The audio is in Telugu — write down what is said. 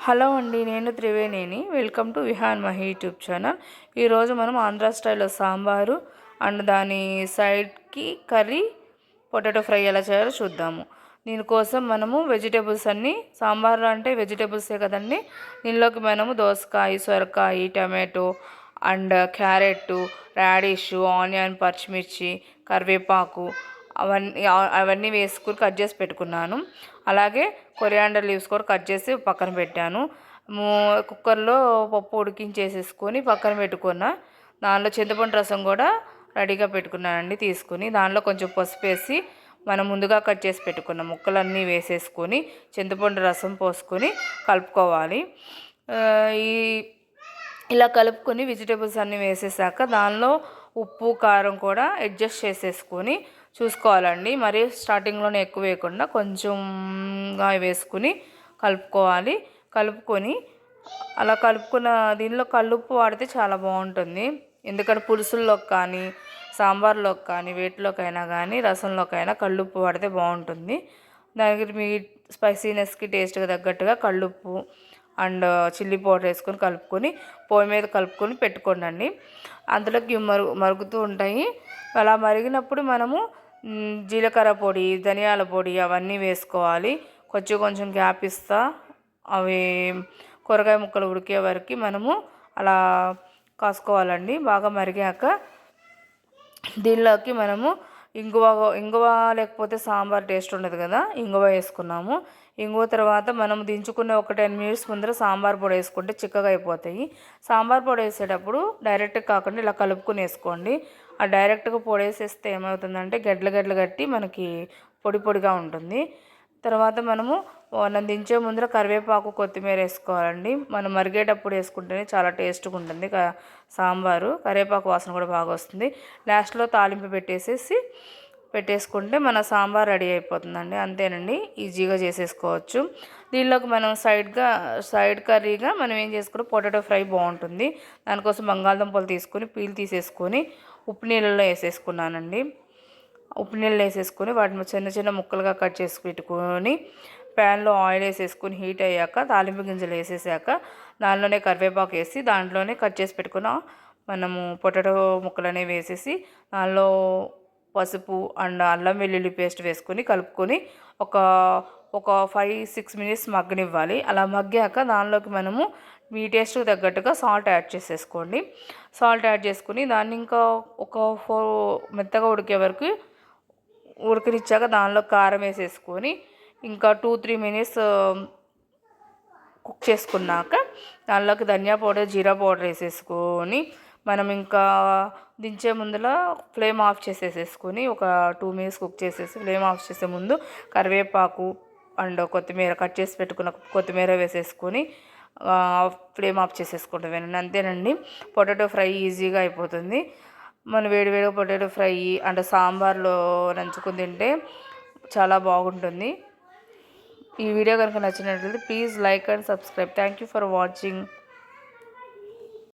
హలో అండి నేను త్రివేణిని. Welcome to Vihaan Mahi YouTube channel. ఈరోజు మనం ఆంధ్ర స్టైల్లో సాంబారు అండ్ దాని సైడ్కి కర్రీ పొటాటో ఫ్రై ఎలా చేయాలో చూద్దాము. దీనికోసం మనము వెజిటేబుల్స్ అన్నీ సాంబార్లో అంటే వెజిటేబుల్సే కదండి. దీనిలోకి మనము దోసకాయ సొరకాయ tomato and carrot radish onion పచ్చిమిర్చి కరివేపాకు అవన్నీ అవన్నీ వేసుకుని కట్ చేసి పెట్టుకున్నాను. అలాగే కొరియాండర్ లీవ్స్ కూడా కట్ చేసి పక్కన పెట్టాను. కుక్కర్లో పప్పు ఉడికించేసేసుకొని పక్కన పెట్టుకున్న దానిలో చింతపండు రసం కూడా రెడీగా పెట్టుకున్నానండి తీసుకుని. దానిలో కొంచెం పసుపు వేసి మనం ముందుగా కట్ చేసి పెట్టుకున్న ముక్కలన్నీ వేసేసుకొని చింతపండు రసం పోసుకొని కలుపుకోవాలి. ఈ ఇలా కలుపుకొని వెజిటేబుల్స్ అన్నీ వేసేసాక దానిలో ఉప్పు కారం కూడా అడ్జస్ట్ చేసేసుకొని చూసుకోవాలండి. మరి స్టార్టింగ్లోనే ఎక్కువ వేయకుండా కొంచెంగా వేసుకుని కలుపుకోవాలి. కలుపుకొని అలా కలుపుకున్న దీనిలో కల్లుప్పు వాడితే చాలా బాగుంటుంది. ఎందుకంటే పులుసుల్లోకి కానీ సాంబార్లోకి కానీ వేటిలోకైనా కానీ రసంలోకైనా కళ్ళుప్పు వాడితే బాగుంటుంది. దానికి మీ స్పైసీనెస్కి టేస్ట్కి తగ్గట్టుగా కళ్ళుప్పు అండ్ చిల్లీ పౌడర్ వేసుకొని కలుపుకొని పొయ్యి మీద కలుపుకొని పెట్టుకోండి అందులోకి మరుగు మరుగుతూ ఉంటాయి. అలా మరిగినప్పుడు మనము జీలకర్ర పొడి ధనియాల పొడి అవన్నీ వేసుకోవాలి. కొంచెం కొంచెం గ్యాప్ ఇస్తా. అవి కూరగాయ ముక్కలు ఉడికే వరకు మనము అలా కాసుకోవాలండి. బాగా మరిగాక దీనిలోకి మనము ఇంగువ ఇంగువ లేకపోతే సాంబార్ టేస్ట్ ఉండదు కదా ఇంగువ వేసుకున్నాము. ఇంగువ తర్వాత మనం దించుకునే ఒక టెన్ మినిట్స్ ముందర సాంబార్ పొడి వేసుకుంటే చిక్కగా అయిపోతాయి. సాంబార్ పొడి వేసేటప్పుడు డైరెక్ట్గా కాకుండా ఇలా కలుపుకుని వేసుకోండి. ఆ డైరెక్ట్గా పొడి వేసేస్తే ఏమవుతుందంటే గడ్డలు గడ్డలు కట్టి మనకి పొడి పొడిగా ఉంటుంది. తర్వాత మనము మనం దించే ముందర కరివేపాకు కొత్తిమీర వేసుకోవాలండి. మనం మరిగేటప్పుడు వేసుకుంటేనే చాలా టేస్ట్గా ఉంటుంది. సాంబారు కరివేపాకు వాసన కూడా బాగా వస్తుంది. లాస్ట్లో తాలింపు పెట్టేసేసి పెట్టేసుకుంటే మన సాంబార్ రెడీ అయిపోతుందండి. అంతేనండి. ఈజీగా చేసేసుకోవచ్చు. దీనిలోకి మనం సైడ్గా సైడ్ కర్రీగా మనం ఏం చేసుకుంటే పొటాటో ఫ్రై బాగుంటుంది. దానికోసం బంగాళదుంపలు తీసుకొని పీల్ తీసేసుకొని ఉప్పు నీళ్ళలో వేసేసుకున్నానండి. ఉప్పు నీళ్ళు వేసేసుకొని వాటిని చిన్న చిన్న ముక్కలుగా కట్ చేసి పెట్టుకొని ప్యాన్లో ఆయిల్ వేసేసుకొని హీట్ అయ్యాక తాలింపు గింజలు వేసేసాక దానిలోనే కరివేపాకు వేసి దాంట్లోనే కట్ చేసి పెట్టుకున్న మనము పొటాటో ముక్కలు అనేవి వేసేసి దానిలో పసుపు అండ్ అల్లం వెల్లుల్లి పేస్ట్ వేసుకొని కలుపుకొని ఒక ఒక ఫైవ్ సిక్స్ మినిట్స్ మగ్గనివ్వాలి. అలా మగ్గాక దానిలోకి మనము మీ టేస్ట్కి తగ్గట్టుగా సాల్ట్ యాడ్ చేసేసుకోండి. సాల్ట్ యాడ్ చేసుకుని దాన్ని ఇంకా ఒక ఫోర్ మెత్తగా ఉడికే వరకు ఉడకనిచ్చాక దానిలో కారం వేసేసుకొని ఇంకా టూ త్రీ మినిట్స్ కుక్ చేసుకున్నాక దానిలోకి ధనియా పౌడర్ జీరా పౌడర్ వేసేసుకొని మనం ఇంకా దించే ముందులో ఫ్లేమ్ ఆఫ్ చేసేసేసుకొని ఒక టూ మినిట్స్ కుక్ చేసేసి ఫ్లేమ్ ఆఫ్ చేసే ముందు కరివేపాకు అండ్ కొత్తిమీర కట్ చేసి పెట్టుకున్న కొత్తిమీర వేసేసుకొని ఫ్లేమ్ ఆఫ్ చేసేసుకుంటాం. అంతేనండి. పొటాటో ఫ్రై ఈజీగా అయిపోతుంది. మన వేడివేడిగా పొటాటో ఫ్రై అంటే సాంబార్లో నంచుకుని తింటే చాలా బాగుంటుంది. ఈ వీడియో కనుక నచ్చినట్లయితే please like and subscribe. Thank you for watching